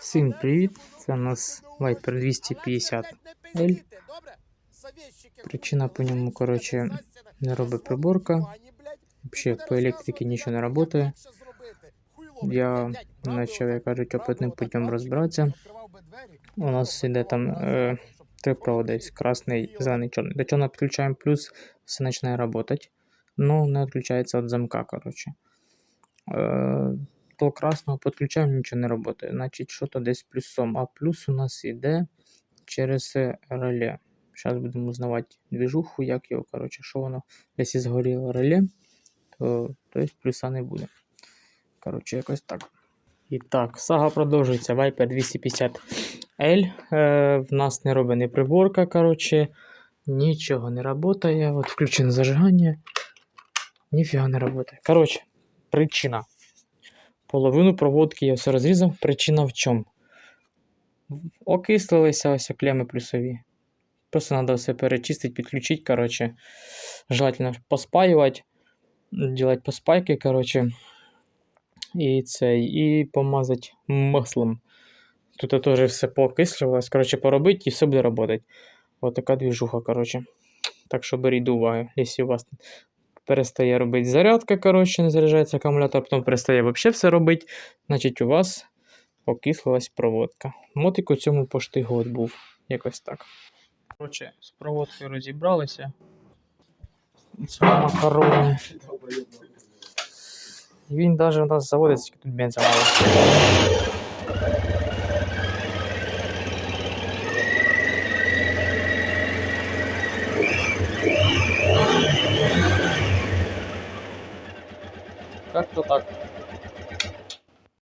Всім привіт! Це у нас Viper 250L. Причина по ньому, коротше, не робить приборка. Взагалі по електриці нічого не працює. Я почав, як кажуть, опитним путем розбиратися. У нас іде там е, три проводи: є красний, зелений, чорний. До чого підключаємо плюс, все починає працювати. Ну, не відключається від замка, коротше. Е, до красного підключаємо, нічого не працює. Значить, що то десь плюсом. А плюс у нас іде через реле. Зараз будемо узнавати движуху, як його, коротше, що воно. Якщо згоріло реле, то, то есть плюса не буде. Коротше, якось так. І так, сага продовжується. Viper 250L. Е, в нас не робить ні приборка, коротше, нічого не працює. От включено зажигання. Ніфіга не працює. Коротше, причина. Половину проводки я все розрізав. Причина в чому? Окислилися ось клеми плюсові. Просто треба все перечистити, підключити, коротше. Желательно поспаювати. Делать поспайки, коротше. І цей, і помазати маслом. Тут теж все поокислювалось. Коротше, поробити і все буде працювати. Ось така двіжуха, коротше. Так що беріть до уваги, якщо у вас перестає робити зарядка, коротше, не заряджається акумулятор, потім перестає взагалі все робити, значить у вас окислилась проводка. Мотик у цьому пошти год був. Якось так. Коротше, з проводкою розібралися. Це макарони. Він навіть у нас заводиться, тут мало. 快走！快！